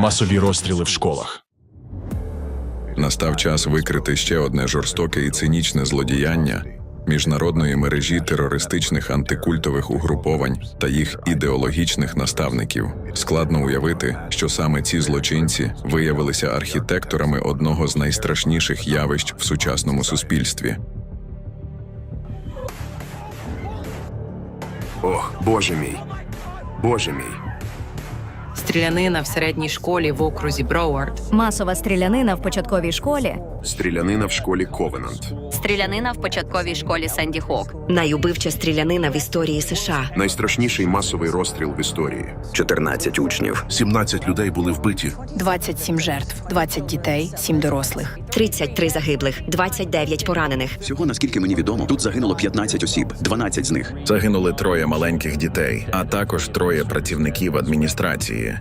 масові розстріли в школах. Настав час викрити ще одне жорстоке і цинічне злодіяння міжнародної мережі терористичних антикультових угруповань та їх ідеологічних наставників. Складно уявити, що саме ці злочинці виявилися архітекторами одного з найстрашніших явищ в сучасному суспільстві. Ох, боже мій. Боже мій. Стрілянина в середній школі в окрузі Броуард. Масова стрілянина в початковій школі. Стрілянина в школі Ковенант. Стрілянина в початковій школі Сенді Хок. Найубивча стрілянина в історії США. Найстрашніший масовий розстріл в історії. 14 учнів. 17 людей були вбиті. 27 жертв, 20 дітей, 7 дорослих. 33 загиблих, 29 поранених. Всього, наскільки мені відомо, тут загинуло 15 осіб, 12 з них Загинули троє маленьких дітей, а також троє працівників адміністрації.